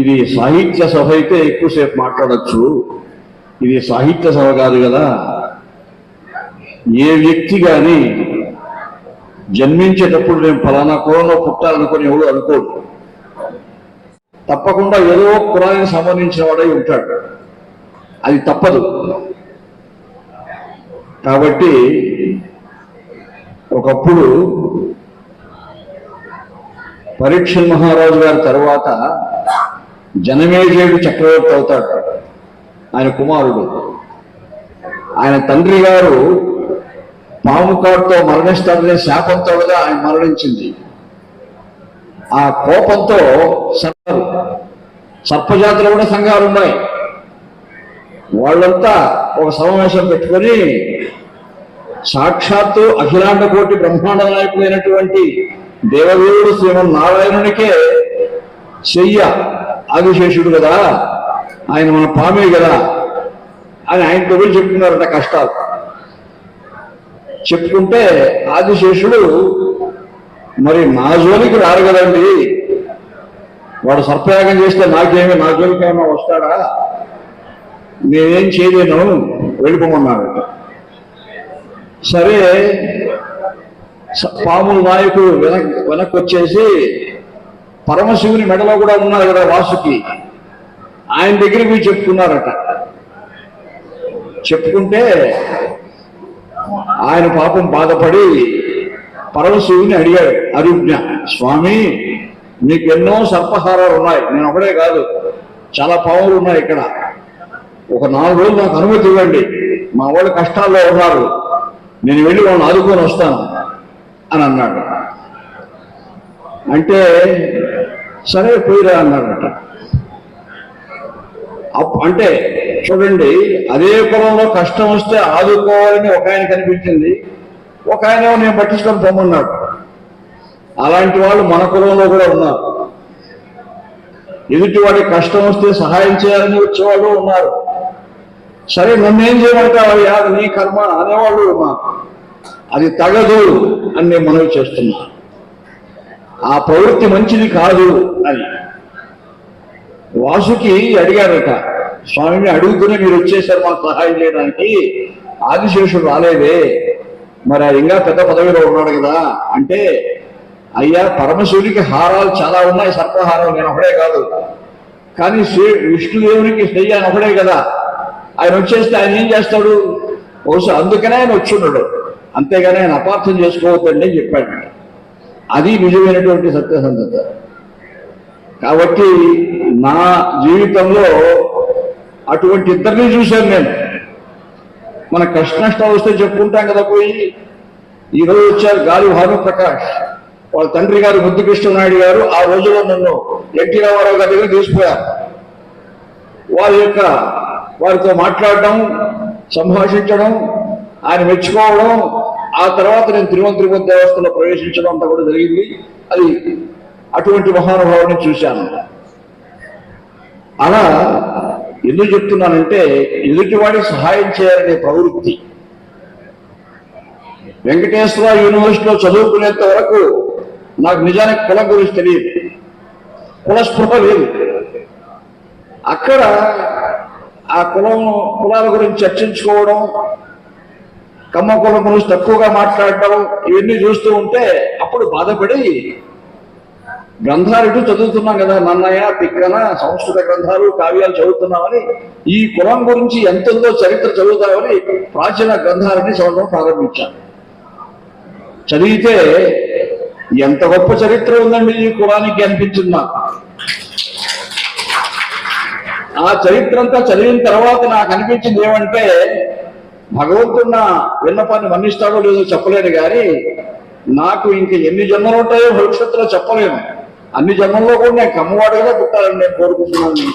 ఇది సాహిత్య సభ అయితే ఎక్కువసేపు మాట్లాడచ్చు. ఇది సాహిత్య సభ కాదు కదా. ఏ వ్యక్తి కానీ జన్మించేటప్పుడు నేను ఫలానా కులంలో పుట్టాలనుకుని ఎవడు అనుకోడు. తప్పకుండా ఏదో కులానికి సంబంధించిన వాడై ఉంటాడు. అది తప్పదు. కాబట్టి ఒకప్పుడు పరీక్ష మహారాజు గారి తర్వాత జనమేజయుడు చక్రవర్తి అవుతాడు. ఆయన కుమారుడు. ఆయన తండ్రి గారు పాము కాటుతో మరణిస్తాడనే శాపంతో ఆయన మరణించింది. ఆ కోపంతో సర్పాలు సర్పజాతులు కూడా సంఘాలు ఉన్నాయి. వాళ్ళంతా ఒక సమావేశం పెట్టుకొని సాక్షాత్తు అఖిలాండ కోటి బ్రహ్మాండ నాయకుడైనటువంటి దేవదేవుడు శ్రీమన్నారాయణునికే చెయ్య ఆదిశేషుడు కదా. ఆయన మన పామే కదా. అని ఆయన కబులు చెప్తున్నారట కష్టాలు. చెప్పుకుంటే ఆదిశేషుడు మరి నా జోలికి రారు కదండి. వాడు సర్పయాగం చేస్తే నాకేమి నా జోలికి ఏమైనా వస్తాడా? నేనేం చేయలేను. వెళ్ళిపోమన్నాడట సరే పాముల నాయకుడు వెనక్ వెనక్కి వచ్చేసి పరమశివుని మెడలో కూడా ఉన్నారు కదా వాసుకి. ఆయన దగ్గరికి పోయి చెప్పుకున్నారట. చెప్పుకుంటే ఆయన పాపం బాధపడి పరమశివుని అడిగాడు అరుజ్ఞ స్వామి మీకు ఎన్నో సర్పహారాలు ఉన్నాయి. నేను ఒకడే కాదు చాలా పాములు ఉన్నాయి ఇక్కడ. ఒక నాలుగు రోజులు నాకు అనుమతి ఇవ్వండి. మా వాళ్ళు కష్టాల్లో ఉన్నారు. నేను వెళ్ళి వాళ్ళని ఆదుకొని వస్తాను. అని అన్నాడు. అంటే సరే పోయిరా అన్నారట. అప్- అంటే చూడండి అదే కులంలో కష్టం వస్తే ఆదుకోవాలని ఒక ఆయన కనిపించింది. ఒక ఆయన నేను పట్టించుకొని పొమ్మన్నాడు అలాంటి వాళ్ళు మన కులంలో కూడా ఉన్నారు. ఎదుటి వాడికి కష్టం వస్తే సహాయం చేయాలని వచ్చేవాళ్ళు ఉన్నారు. సరే నన్నేం చేయమంటావు? యాదు నీ కర్మ అనేవాళ్ళు మా అది తగదు అని నేను మనవి చేస్తున్నాను ఆ ప్రవృత్తి మంచిది కాదు అని. వాసుకి అడిగారట స్వామిని అడుగుతూనే మీరు వచ్చేసారు మాకు సహాయం చేయడానికి. ఆదిశేషుడు రాలేదే. మరి ఇంకా పెద్ద పదవిలో ఉన్నాడు కదా. అంటే అయ్యా పరమశివుడికి హారాలు చాలా ఉన్నాయి సర్పహారాలు నేను ఒకడే కాదు. కానీ శ్రీ- విష్ణుదేవునికి శ్రీ ఆయన ఒకడే కదా. ఆయన వచ్చేస్తే ఆయన ఏం చేస్తాడు? బహుశా అందుకనే ఆయన వచ్చున్నాడు అంతేగాని ఆయన అపార్థం చేసుకోవద్దండి అని చెప్పాడు. అది నిజమైనటువంటి సత్యసంధత కాబట్టి నా జీవితంలో అటువంటి ఇద్దరిని చూశాను నేను. మన కష్ట నష్టం వస్తే చెప్పుకుంటాం కదా పోయి. ఈరోజు వచ్చారు గాలి భానుప్రకాష్ వాళ్ళ తండ్రి గారు ముద్దుకృష్ణనాయుడు గారు ఆ రోజులో నన్ను ఎన్టీ రామారావు గారి దగ్గర తీసుకుపోయారు. వారి యొక్క వారితో మాట్లాడడం సంభాషించడం ఆయన మెచ్చుకోవడం ఆ తర్వాత నేను తిరుమల తిరుపతి దేవస్థలో ప్రవేశించడం అంతా కూడా జరిగింది. అది అటువంటి మహానుభావుని చూశాను. అలా ఎందుకు చెప్తున్నానంటే ఎదుటివాడి సహాయం చేయాలనే ప్రవృత్తి. వెంకటేశ్వర యూనివర్సిటీలో చదువుకునేంత వరకు నాకు నిజానికి కులం గురించి తెలియదు. కులస్పృహ లేదు. అక్కడ ఆ కులం కులాల గురించి చర్చించుకోవడం కమ్మ కులం గురించి తక్కువగా మాట్లాడటం ఇవన్నీ చూస్తూ ఉంటే అప్పుడు బాధపడి గ్రంథాలు ఇటు చదువుతున్నాం కదా నన్నయ్య తిక్కన సంస్కృత గ్రంథాలు కావ్యాలు చదువుతున్నామని ఈ కులం గురించి ఎంతుందో చరిత్ర చదువుతామని ప్రాచీన గ్రంథాలని చదవడం ప్రారంభించాను చదివితే ఎంత గొప్ప చరిత్ర ఉందండి ఈ కులానికి అనిపించింది నాకు. ఆ చరిత్ర అంతా చదివిన తర్వాత నాకు అనిపించింది ఏమంటే భగవంతుడు విన్నపాన్ని మన్నిస్తాడో లేదో చెప్పలేను కానీ నాకు ఇంక ఎన్ని జన్మలు ఉంటాయో భవిష్యత్తులో చెప్పలేను. అన్ని జన్మల్లో కూడా నేను కమ్మవాడుగా పుట్టాలని నేను కోరుకుంటున్నాను.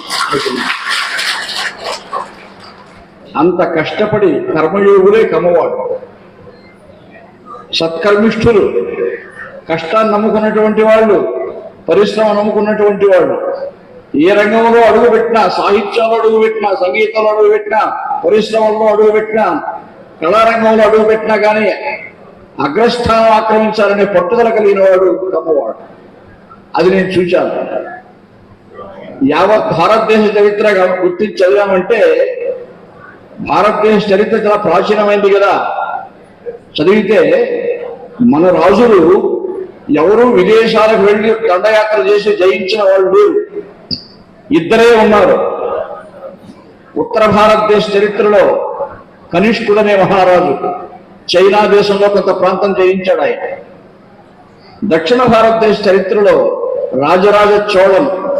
అంత కష్టపడి కర్మయోగులే కమ్మవాడు. సత్కర్మిష్ఠులు కష్టాన్ని నమ్ముకున్నటువంటి వాళ్ళు పరిశ్రమ నమ్ముకున్నటువంటి వాళ్ళు ఏ రంగంలో అడుగు పెట్టినా సాహిత్యంలో అడుగు పెట్టినా సంగీతంలో అడుగు పెట్టినా పరిశ్రమల్లో అడుగు పెట్టినా కళారంగంలో అడుగు పెట్టినా కానీ అగ్రస్థానం ఆక్రమించాలనే పట్టుదల కలిగిన వాడు గొప్పవాడు. అది నేను చూశాను. యావత్ భారతదేశ చరిత్ర గుర్తించి చదివామంటే భారతదేశ చరిత్ర చాలా ప్రాచీనమైంది కదా. చదివితే మన రాజులు ఎవరు విదేశాలకు వెళ్ళి దండయాత్ర చేసి జయించిన వాళ్ళు ఇద్దరే ఉన్నారు. ఉత్తర భారతదేశ చరిత్రలో కనిష్కుడనే మహారాజు. చైనా దేశంలో కొంత ప్రాంతం జయించాడు ఆయన. దక్షిణ భారతదేశ చరిత్రలో రాజరాజ చోళం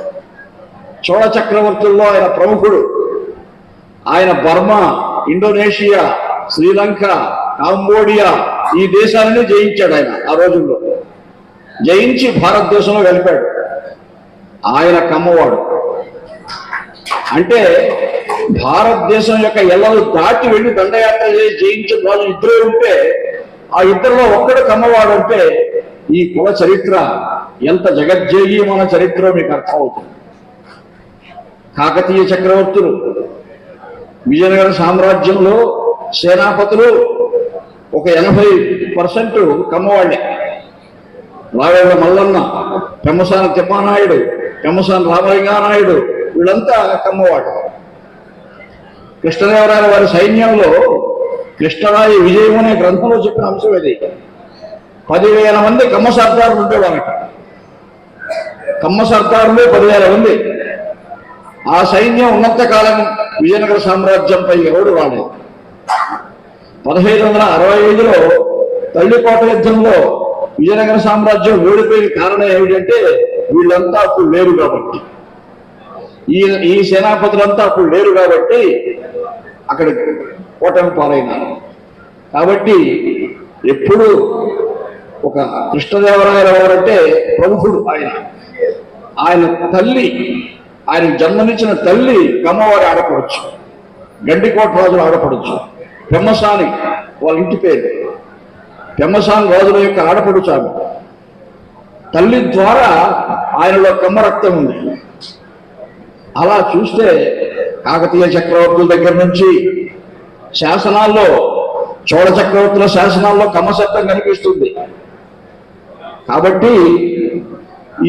చోళ చక్రవర్తుల్లో ఆయన ప్రముఖుడు. ఆయన బర్మా ఇండోనేషియా శ్రీలంక కాంబోడియా ఈ దేశాలని జయించాడు ఆయన ఆ రోజుల్లో. జయించి భారతదేశంలో వెళ్ళిపాడు ఆయన కమ్మవాడు. అంటే భారతదేశం యొక్క ఎల్లలు దాటి వెళ్ళి దండయాత్ర చేసి జయించిన వాళ్ళు ఇద్దరే ఉంటే ఆ ఇద్దరిలో ఒక్కడు కమ్మవాడు అంటే ఈ కుల చరిత్ర ఎంత జగజ్జేయమైన చరిత్ర మీకు అర్థమవుతుంది. కాకతీయ చక్రవర్తులు విజయనగర సామ్రాజ్యంలో సేనాపతులు ఒక ఎనభై పర్సెంట్ కమ్మవాళ్ళే. రావేళ్ళ మల్లన్న పెమ్మసాని తిప్పానాయుడు పెమ్మసాని రామలింగానాయుడు వీళ్ళంతా కమ్మవాడు కృష్ణదేవరాయల వారి సైన్యంలో కృష్ణరాయ విజయం అనే గ్రంథంలో చెప్పిన అంశం ఇది. పదివేల మంది కమ్మ సర్దారులు ఉండేవాళ్ళట కమ్మ సర్దారులే పదివేల మంది. ఆ సైన్యం ఉన్నంత కాలం విజయనగర సామ్రాజ్యంపై ఎవరు రాలేదు. పదహైదు వందల అరవై ఐదులో తల్లికోట యుద్ధంలో విజయనగర సామ్రాజ్యం ఓడిపోయిన కారణం ఏమిటంటే వీళ్ళంతా అప్పుడు లేరు కాబట్టి. ఈ ఈ సేనాపతులంతా అప్పుడు లేరు కాబట్టి అక్కడ ఓటమి పాలైనారు కాబట్టి ఎప్పుడు ఒక కృష్ణదేవరాయలు ఎవరంటే ప్రముఖుడు ఆయన. ఆయన తల్లి ఆయన జన్మనిచ్చిన తల్లి కమ్మవారి ఆడపడచ్చు గండికోట రాజులు ఆడపడచ్చు పెమ్మసాని వాళ్ళ ఇంటి పేరు. పెమ్మసాని రాజుల యొక్క ఆడపడుచు ఆమె. తల్లి ద్వారా ఆయనలో కమ్మ రక్తం ఉంది. అలా చూస్తే కాకతీయ చక్రవర్తుల దగ్గర నుంచి శాసనాల్లో చోళ చక్రవర్తుల శాసనాల్లో కమసత్వం కనిపిస్తుంది. కాబట్టి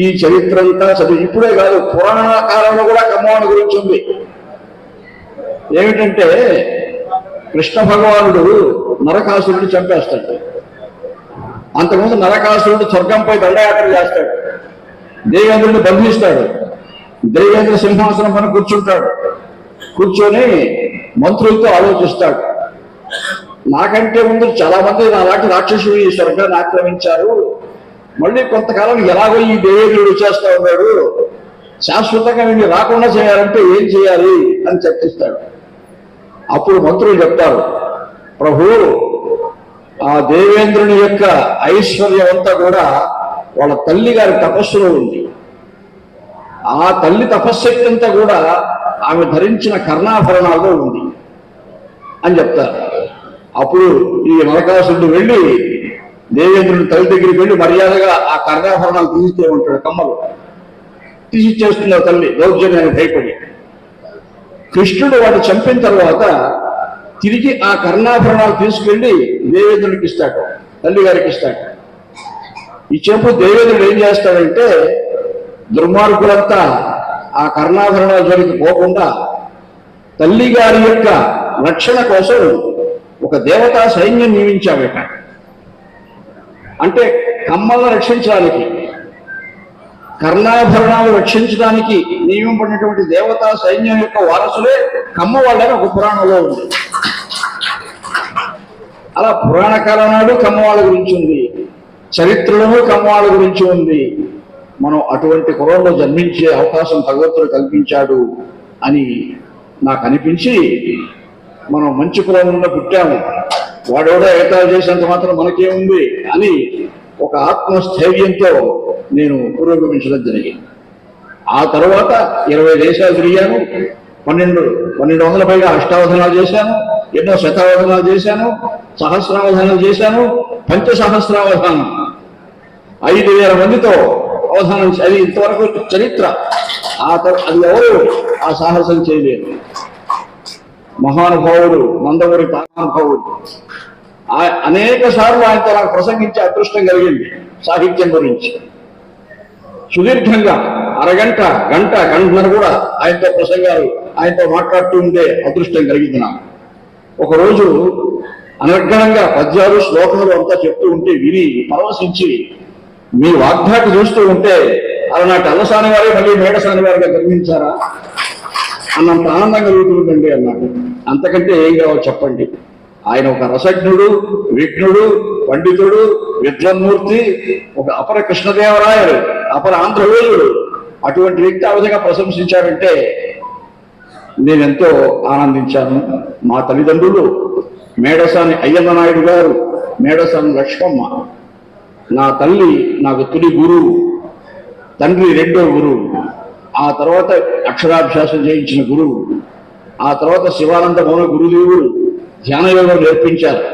ఈ చరిత్ర అంతా చదివి ఇప్పుడే కాదు పురాణ కాలంలో కూడా కమ్మవాణి గురించి ఉంది. ఏమిటంటే కృష్ణ భగవానుడు నరకాసురుడిని చంపేస్తాడు. అంతకుముందు నరకాసురుడు స్వర్గంపై దండయాత్ర చేస్తాడు. దేవేంద్రుడిని బంధిస్తాడు. దేవేంద్ర సింహాసనం పైన కూర్చుంటాడు. కూర్చొని మంత్రులతో ఆలోచిస్తాడు. నాకంటే ముందు చాలా మంది నాలాంటి రాక్షసులు ఈ స్వర్గాన్ని ఆక్రమించారు. మళ్ళీ కొంతకాలం ఎలాగో ఈ దేవేంద్రుడు చేస్తా ఉన్నాడు. శాశ్వతంగా నేను రాకుండా చేయాలంటే ఏం చేయాలి అని చర్చిస్తాడు. అప్పుడు మంత్రులు చెప్తారు ప్రభు ఆ దేవేంద్రుని యొక్క ఐశ్వర్యం అంతా కూడా వాళ్ళ తల్లి గారి తపస్సులో ఉంది. ఆ తల్లి తపశ్శక్తి అంతా కూడా ఆమె ధరించిన కర్ణాభరణాల్లో ఉంది అని చెప్తారు. అప్పుడు ఈ నరకాసుడు వెళ్ళి దేవేంద్రుని తల్లి దగ్గరికి వెళ్ళి మర్యాదగా ఆ కర్ణాభరణాలు తీసిస్తే ఉంటాడు కమ్మలు. తీసిచ్చేస్తుంది ఆ తల్లి దౌర్జన్యాన్ని భయపడి. కృష్ణుడు వాడు చంపిన తర్వాత తిరిగి ఆ కర్ణాభరణాలు తీసుకెళ్ళి దేవేంద్రుడికి ఇస్తాడు తల్లి గారికి ఇస్తాడు ఇచ్చేప్పుడు దేవేంద్రుడు ఏం చేస్తాడంటే దుర్మార్గులంతా ఆ కర్ణాభరణాల జోలికి పోకుండా తల్లి గారి యొక్క రక్షణ కోసం ఒక దేవతా సైన్యం నియమించాబట అంటే కమ్మలను రక్షించడానికి కర్ణాభరణాలు రక్షించడానికి నియమింపడినటువంటి దేవతా సైన్యం యొక్క వారసులే కమ్మ వాళ్ళని ఒక పురాణంలో ఉంది. అలా పురాణ కాలం నాడు కమ్మవాళ్ళ గురించి ఉంది. చరిత్రలోనూ కమ్మవాళ్ళ గురించి ఉంది. మనం అటువంటి కులంలో జన్మించే అవకాశం భగవంతుడు కల్పించాడు అని నాకు అనిపించి మనం మంచి కులంలో పుట్టాము. వాడెవడో ఏతాలు చేసినంత మాత్రం మనకేముంది అని ఒక ఆత్మస్థైర్యంతో నేను పురోగమించడం జరిగింది. ఆ తర్వాత ఇరవై దేశాలు తిరిగాను. పన్నెండు పన్నెండు వందల పైగా అష్టావధనాలు చేశాను. ఎన్నో శతావధనాలు చేశాను. సహస్రావధానాలు చేశాను. పంచ సహస్రావధానం. ఐదు వేల మందితో అవధానం అది ఇంతవరకు చరిత్ర. ఆ అది ఎవరు? ఆ సాహసం చేయలేరు మహానుభావుడు నందమూరి మహానుభావుడు ఆ- అనేక సార్లు ఆయనతో నాకు ప్రసంగించే అదృష్టం కలిగింది సాహిత్యం గురించి. సుదీర్ఘంగా అరగంట గంట గంటన్నర కూడా ఆయనతో ప్రసంగాలు ఆయనతో మాట్లాడుతూ ఉండే అదృష్టం కలిగింది నాకు. ఒకరోజు అనర్గణంగా పద్యాలు శ్లోకములు అంతా చెప్తూ ఉంటే విని పరవశించి మీ వాగ్దాటి చూస్తూ ఉంటే అలనాటి అల్లసాని వారే మళ్ళీ మేడసాని వారిగా గర్వించారా అన్నంత ఆనందం కలుగుతుందండి అన్నాడు. అంతకంటే ఏం కావాలో చెప్పండి. ఆయన ఒక రసజ్ఞుడు విఘ్నుడు పండితుడు విద్వన్మూర్తి ఒక అపర కృష్ణదేవరాయలు అపర ఆంధ్రవేలుడు అటువంటి వ్యక్తి ఆ విధంగా ప్రశంసించారంటే నేనెంతో ఆనందించాను. మా తల్లిదండ్రులు మేడసాని అయ్యన్న నాయుడు గారు మేడసాని లక్ష్మమ్మ. నా తల్లి నాకు తొలి గురువు తండ్రి రెండో గురువు ఆ తర్వాత అక్షరాభ్యాసం చేయించిన గురువు ఆ తర్వాత శివానంద మౌన గురుదేవుడు ధ్యానయోగం నేర్పించారు.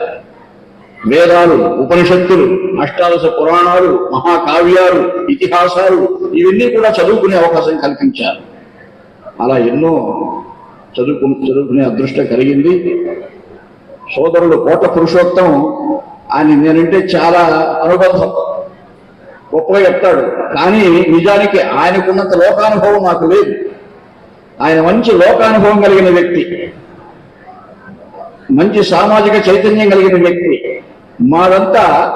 వేదాలు ఉపనిషత్తులు అష్టాదశ పురాణాలు మహాకావ్యాలు ఇతిహాసాలు ఇవన్నీ కూడా చదువుకునే అవకాశం కల్పించారు. అలా ఎన్నో చదువుకు చదువుకునే అదృష్టం కలిగింది. సోదరుడు కోట పురుషోత్తం ఆయన నేనంటే చాలా అనుబంధం. గొప్పగా చెప్తాడు. కానీ నిజానికి ఆయనకున్నంత లోకానుభవం నాకు లేదు. ఆయన మంచి లోకానుభవం కలిగిన వ్యక్తి. మంచి సామాజిక చైతన్యం కలిగిన వ్యక్తి. మాదంతా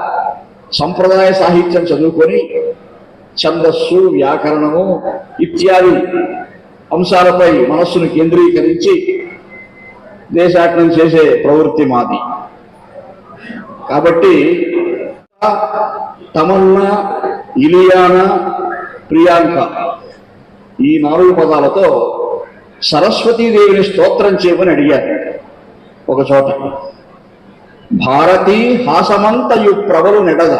సంప్రదాయ సాహిత్యం చదువుకొని ఛందస్సు వ్యాకరణము ఇత్యాది అంశాలపై మనస్సును కేంద్రీకరించి దేశాటనం చేసే ప్రవృత్తి మాది. కాబట్టి తమన్నా ఇలియానా ప్రియాంక ఈ నాలుగు పదాలతో సరస్వతీదేవిని స్తోత్రం చేయమని అడిగారు. ఒక చోట భారతీ హాసమంతయు ప్రబలు నెడద.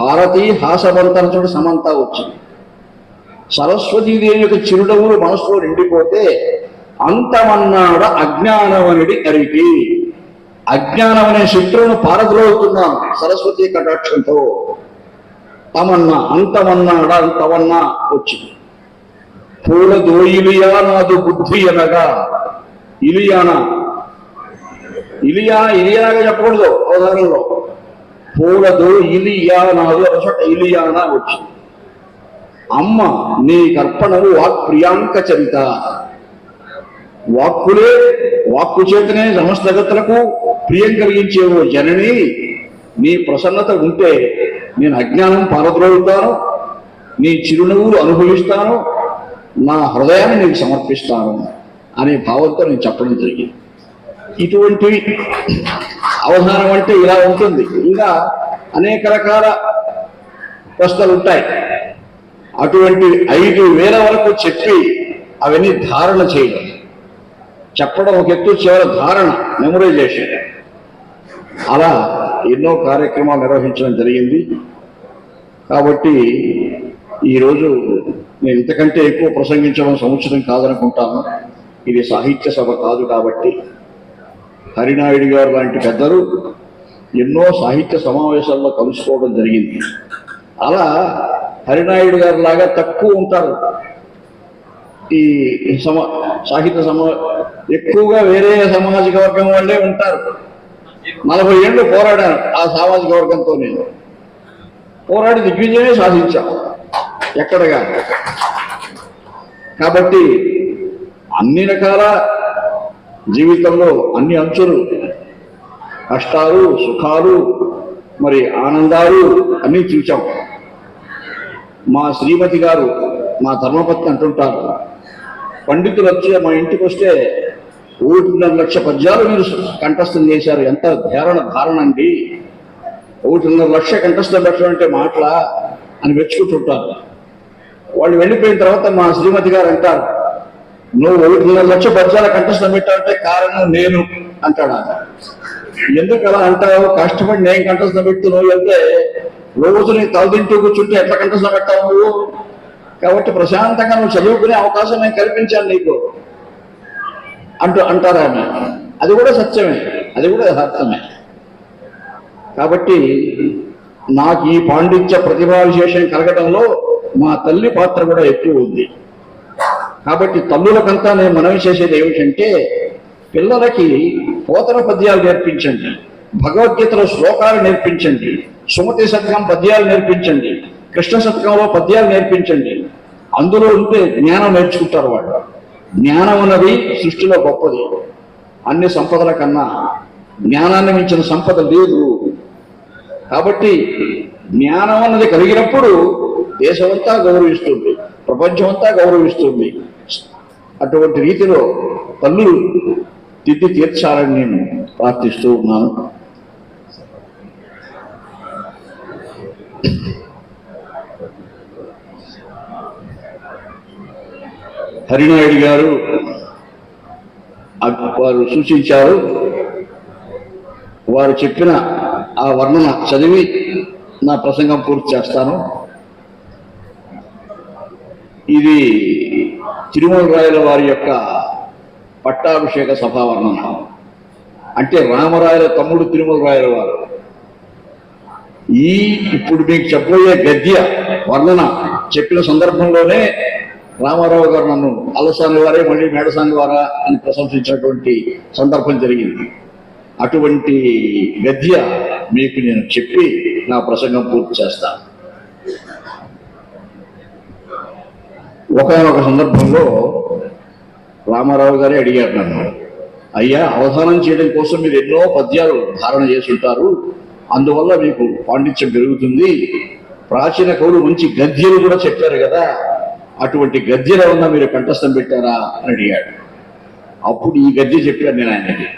భారతీ హాసమంతన చోట సమంత వచ్చింది. సరస్వతీదేవి యొక్క చిరుడవులు మనసులో నిండిపోతే అంతమన్నాడ అజ్ఞానవనుడి అరికి అజ్ఞానం అనే శత్రువును పారద్రోలుతున్నాను సరస్వతి కటాక్షంతో తమన్నా అంతమన్నాడా అంతమన్నా వచ్చింది. పూల దోయిలియా నాదు బుద్ధి అనగా ఇలియానా ఇలియా ఇలియాగా చెప్పకూడదు అవధానంలో. పూలదో ఇలియా నాదు అసట ఇలియానా వచ్చింది. అమ్మ నీ కర్పణలు వాక్ ప్రియాంక చరిత. వాక్కులే వాక్కు చేతనే సమస్త జగత్తులకు ప్రియం కలిగించే ఓ జనని నీ ప్రసన్నత ఉంటే నేను అజ్ఞానం పారద్రోలుతాను నీ చిరునవ్వులు అనుభవిస్తాను నా హృదయాన్ని నీకు సమర్పిస్తాను అనే భావంతో నేను చెప్పడం జరిగింది. ఇటువంటి అవధానం అంటే ఇలా ఉంటుంది. ఇంకా అనేక రకాల ప్రశ్నలు ఉంటాయి. అటువంటి ఐదు వేల వరకు చెప్పి అవన్నీ ధారణ చేయడం. చెప్పడం ఒక ఎత్తు చివరి ధారణ మెమొరైజేషన్ అలా ఎన్నో కార్యక్రమాలు నిర్వహించడం జరిగింది. కాబట్టి ఈరోజు నేను ఇంతకంటే ఎక్కువ ప్రసంగించడం సముచితం కాదనుకుంటాను. ఇది సాహిత్య సభ కాదు కాబట్టి. హరినాయుడు గారు లాంటి పెద్దలు ఎన్నో సాహిత్య సమావేశాల్లో కలుసుకోవడం జరిగింది. అలా హరినాయుడు గారు లాగా తక్కువ ఉంటారు. ఈ సమ సాహిత్య సమా ఎక్కువగా వేరే సామాజిక వర్గం వాళ్ళే ఉంటారు. నలభై ఏళ్ళు పోరాడాను ఆ సామాజిక వర్గంతో నేను. పోరాడి దిగ్విజయమే సాధించాం. ఎక్కడగా కాబట్టి అన్ని రకాల జీవితంలో అన్ని అంచులు కష్టాలు సుఖాలు మరి ఆనందాలు అన్నీ చూచాం. మా శ్రీమతి గారు మా ధర్మపత్ని అంటుంటారు పండితులు వచ్చి మా ఇంటికి వస్తే ఒకటిన్నర లక్ష పద్యాలు మీరు కంఠస్థం చేశారు. ఎంత ధారణ ధారణ అండి. ఒకటిన్నర లక్ష కంఠస్థం పెట్టడం అంటే మాటల అని మెచ్చుకుంటుంటారు. వాళ్ళు వెళ్ళిపోయిన తర్వాత మా శ్రీమతి గారు అంటారు నువ్వు ఒకటిన్నర లక్ష పద్యాల కంఠస్థం పెట్టావంటే కారణం నేను అంటాడు ఆయన. ఎందుకు అలా అంటావు? కష్టపడి నేను కంఠస్థం పెడుతున్నావు అంటే రోజు నీ తలదింటూ కూర్చుంటే ఎట్లా కంఠస్థం పెట్టావు నువ్వు? కాబట్టి ప్రశాంతంగా నువ్వు చదువుకునే అవకాశం నేను కల్పించాను నీకు. అంటూ అంటారు ఆమె. అది కూడా సత్యమే. అది కూడా యథార్థమే. కాబట్టి నాకు ఈ పాండిత్య ప్రతిభా విశేషం కలగడంలో మా తల్లి పాత్ర కూడా ఎక్కువ ఉంది. కాబట్టి తల్లులకంతా నేను మనవి చేసేది ఏమిటంటే పిల్లలకి పోతన పద్యాలు నేర్పించండి. భగవద్గీతలో శ్లోకాలు నేర్పించండి. సుమతి శతకం పద్యాలు నేర్పించండి. కృష్ణ శతకంలో పద్యాలు నేర్పించండి. అందులో ఉంటే జ్ఞానం నేర్చుకుంటారు వాళ్ళు. జ్ఞానం అన్నది సృష్టిలో గొప్పది. అన్ని సంపదల కన్నా జ్ఞానాన్ని మించిన సంపద లేదు. కాబట్టి జ్ఞానం అన్నది కలిగినప్పుడు దేశమంతా గౌరవిస్తుంది ప్రపంచమంతా గౌరవిస్తుంది. అటువంటి రీతిలో తల్లులు తిద్ది తీర్చాలని నేను ప్రార్థిస్తూ ఉన్నాను. హరినాయుడు గారు అ- వారు సూచించారు వారు చెప్పిన ఆ వర్ణన చదివి నా ప్రసంగం పూర్తి చేస్తాను. ఇది తిరుమల రాయల వారి యొక్క పట్టాభిషేక సభావర్ణన అంటే రామరాయల తమ్ముడు తిరుమల రాయల వారు. ఈ ఇప్పుడు మీకు చెప్పబోయే గద్య వర్ణన చెప్పిన సందర్భంలోనే రామారావు గారు నన్ను అలసాని వారే మళ్ళీ మేడసాని వారా అని ప్రశంసించినటువంటి సందర్భం జరిగింది. అటువంటి గద్య మీకు నేను చెప్పి నా ప్రసంగం పూర్తి చేస్తాను ఒకనొక సందర్భంలో రామారావు గారే అడిగారు నన్ను అయ్యా అవధానం చేయడం కోసం మీరు ఎన్నో పద్యాలు ధారణ చేసి ఉంటారు. అందువల్ల మీకు పాండిత్యం పెరుగుతుంది. ప్రాచీన కవులు మంచి గద్యలు కూడా చెప్పారు కదా అటువంటి గద్యలు ఉన్న మీరు కంఠస్థం పెట్టారా అని అడిగాడు. అప్పుడు ఈ గద్య చెప్పాను నేను ఆయనకి.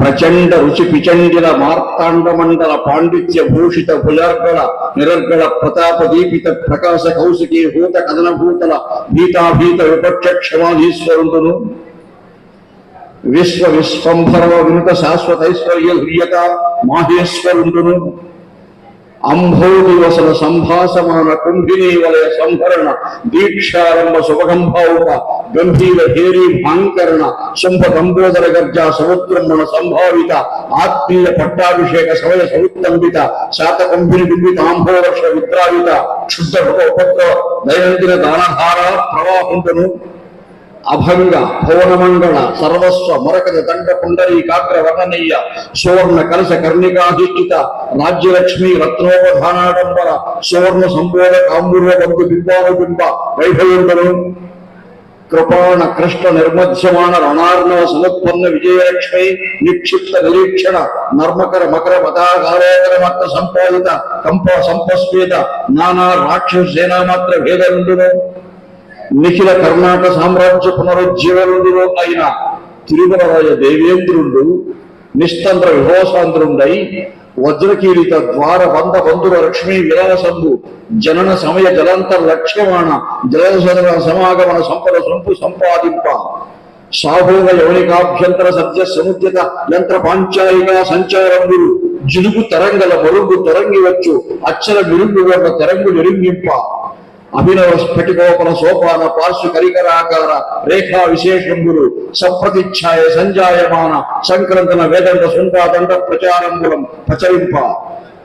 ప్రచండ రుచి పిచండిల మార్తాండ మండల పాండిత్య భూషిత భుజార్గళ నిరర్గళ ప్రతాప దీపిత ప్రకాశ కౌశికీ భూత కథనభూతల భీతాభీత విపక్ష క్షమాధీశ్వరుడును. విశ్వ విశ్వంభరవ వినుత శాశ్వత శాశ్వతైశ్వర్య హృయత మాహేశ్వరుడును అంభోదివసన సంభాసమాన కుంభినీ వలయ సంభరణ దీక్షారంభ శుభగంభావుక గంభీర హేరీ భాంకరణ శుంభ కంబోదర గర్జ సముద్రమణ సంభావిత ఆత్మీయ పట్టాభిషేక సమయ సముత్తంబిత శాతకంభిని బింబిత ఆంభోరక్ష విద్రావిత క్షుద్ర ఉపద్ర దైనందిన దానధార ప్రవాహంతును ಅಭಂಗ ಭವನಮಂಗಳ ಸರ್ವಸ್ವ ಮರಕದ ದಂಡ, ಪುಂಡರಿ ಕಾಗ್ರ ವರ್ಣನೀಯ ಸುವರ್ಣ ಕಲಸ ಕರ್ಣಿಕಾಧಿಷ್ಠಿತ, ರಾಜ್ಯಲಕ್ಷ್ಮಿ, ರತ್ನೋಪಧಾನಾಡಂಬರ, ಸುವರ್ಣ, ಸಂಪೂರ್ಣ ಕಾಂಬುರ ಒಂದು ಬಿಂಬಾನು, ಬಿಂಬ ವೈಭವಿಂಬರು ಕೃಪಾಣ, ಕೃಷ್ಣ, ನಿರ್ಮಧ್ಯಮಾನ, ರಣಾರ್ಣವ, ಸಮತ್ಪನ್ನ, ವಿಜಯಲಕ್ಷ್ಮಿ, ನಿಕ್ಷಿಪ್ತ, ನಿರೀಕ್ಷಣ, ನರ್ಮಕರ, ಮಕರ ಮತಾಗಾರೇಕರ ಮಾತ್ರ ಸಂಪಾದಿತ, ಕಂಪ ಸಂಪಸ್ವೇದ ನಾನಾ, ರಾಕ್ಷಸ, ಸೇನಾ ಮಾತ್ರ, ಭೇದ నిఖిల కర్ణాటక సామ్రాజ్య పునరుజ్జీవనుడు అయిన తిరుమలరాయ దేవేంద్రుడు నిస్తంద్ర విభోసాంధ్రుండై వజ్రకీలిత ద్వార బంధ బంధుర లక్ష్మీ విలాసంబు జనన సమయ జలంతర లక్ష్యమాణ జలసన సమాగమన సంపద సొంపు సంపాదింప. సాభోగ యవనికాభ్యంతర సత్య సముద్యత యంత్ర పాంచాయిగా సంచారంగులు జిలుగు తరంగల మరుగు తరంగివచ్చు అచ్చల మిరుగు వర్ణ తరంగు నిరుంగింప. అభినవ స్ఫటికోపల సోపాన పార్శ్వ కరికరాకార రేఖా విశేషంబులు సంప్రతిఛాయ సంజాయమాన సంక్రందన వేదండ శృంగాదండ ప్రచారంబులం ప్రచరింప.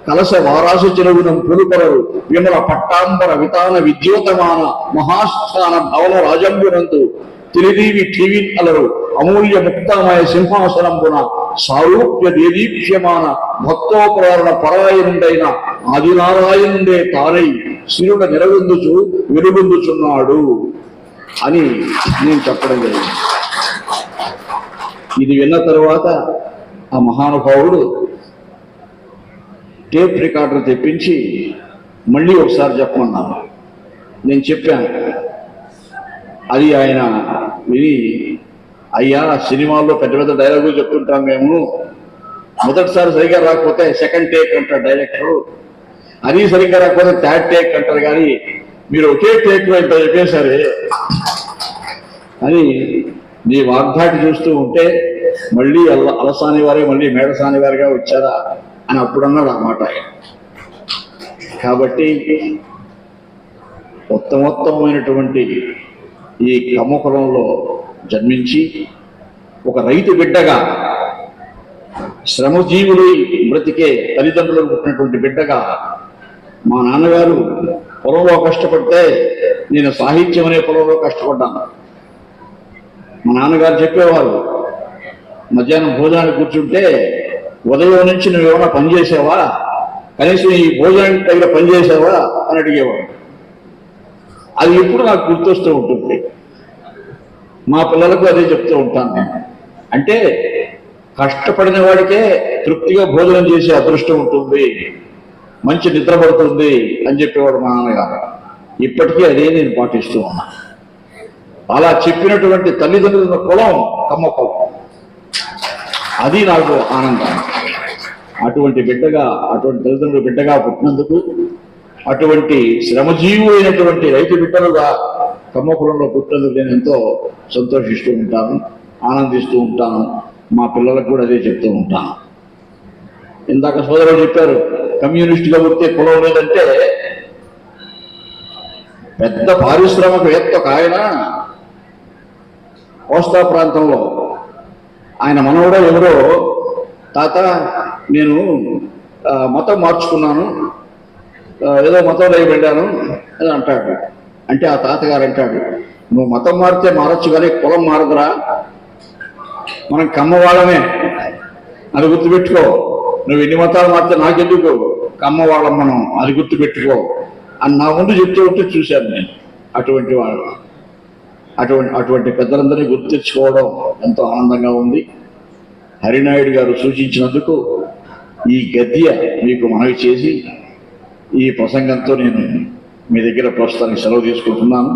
కలస వారాసు చెరువునం పులుపరరు విమల పట్టాంబర వితాన విద్యోతమాన మహాస్థాన భవన రాజంబునందు తిరిదీవి టీవీ అలరు. అమూల్య ముక్తమయ సింహాసనంబున సారూప్య దేదీప్యమాన భక్తోపరారణ పరాయణుడైన ఆదినారాయణుడే తారై శిరుడ నిరవిందుచు వెలుగొందుచున్నాడు అని నేను చెప్పడం జరిగింది. ఇది విన్న తర్వాత ఆ మహానుభావుడు టేప్ రికార్డర్ తెప్పించి మళ్ళీ ఒకసారి చెప్పమన్నాను. నేను చెప్పాను. అది ఆయన విని అయ్యా సినిమాల్లో పెద్ద పెద్ద డైలాగులు చెప్తుంటాం మేము మొదటిసారి సరిగా రాకపోతే సెకండ్ టేక్ అంటారు డైరెక్టర్. అది సరిగ్గా రాకపోతే థర్డ్ టేక్ అంటారు కానీ మీరు ఒకే టేక్ ఇంత చెప్పేశారే. అని మీ వాగ్దాటి చూస్తూ ఉంటే మళ్ళీ అల్ల అలసాని వారే మళ్ళీ మేడసాని వారిగా వచ్చారా అని అప్పుడన్నాడు అన్నమాట కాబట్టి ఉత్తమోత్తమైనటువంటి ఈ కమ్మకులంలో జన్మించి ఒక రైతు బిడ్డగా శ్రమజీవులై బ్రతికే తల్లిదండ్రులకు పుట్టినటువంటి బిడ్డగా మా నాన్నగారు పొలంలో కష్టపడితే నేను సాహిత్యం అనే పొలంలో కష్టపడ్డాను. మా నాన్నగారు చెప్పేవారు మధ్యాహ్నం భోజనానికి కూర్చుంటే ఉదయం నుంచి నువ్వు ఏమైనా పనిచేసావా కనీసం ఈ భోజనానికి తగిన పనిచేసావా అని అడిగేవాడు అది ఎప్పుడు నాకు గుర్తొస్తూ ఉంటుంది. మా పిల్లలకు అదే చెప్తూ ఉంటాను నేను. అంటే కష్టపడిన వాడికే తృప్తిగా భోజనం చేసే అదృష్టం ఉంటుంది. మంచి నిద్ర పడుతుంది అని చెప్పేవాడు మా నాన్నగారు. ఇప్పటికీ అదే నేను పాటిస్తూ ఉన్నా. అలా చెప్పినటువంటి తల్లిదండ్రుల కులం కమ్మ కులం అది నాకు ఆనందం. అటువంటి బిడ్డగా అటువంటి తల్లిదండ్రుల బిడ్డగా పుట్టినందుకు అటువంటి శ్రమజీవు అయినటువంటి రైతు బిడ్డలుగా కమ్మ కులంలో పుట్టినందుకు నేను ఎంతో సంతోషిస్తూ ఉంటాను ఆనందిస్తూ ఉంటాను. మా పిల్లలకు కూడా అదే చెప్తూ ఉంటాను. ఇందాక సోదరుడు చెప్పారు కమ్యూనిస్టుగా పుట్టే కులం లేదంటే పెద్ద పారిశ్రామికవేత్త ఒక ఆయన కోస్తా ప్రాంతంలో. ఆయన మనవడో ఎవరో తాత నేను మతం మార్చుకున్నాను. ఏదో ఏదో మతంలో వెళ్ళాను అని అంటాడు. అంటే ఆ తాతగారు అంటాడు నువ్వు మతం మారితే మారచ్చు కానీ కులం మారదురా. మనం కమ్మవాళ్ళమే. అది గుర్తుపెట్టుకో. నువ్వు ఎన్ని మతాలు మారితే నాకెందుకు? కమ్మవాళ్ళం మనం. అది గుర్తుపెట్టుకో. అని నా ముందు చెప్తూ ఉంటే చూశాను నేను అటువంటి వాళ్ళు అటువంటి అటువంటి పెద్దలందరినీ గుర్తు తెచ్చుకోవడం ఎంతో ఆనందంగా ఉంది. హరినాయుడు గారు సూచించినందుకు ఈ గద్య మీకు మనవి చేసి ఈ ప్రసంగంతో నేను మీ దగ్గర ప్రస్తుతానికి సెలవు తీసుకుంటున్నాను.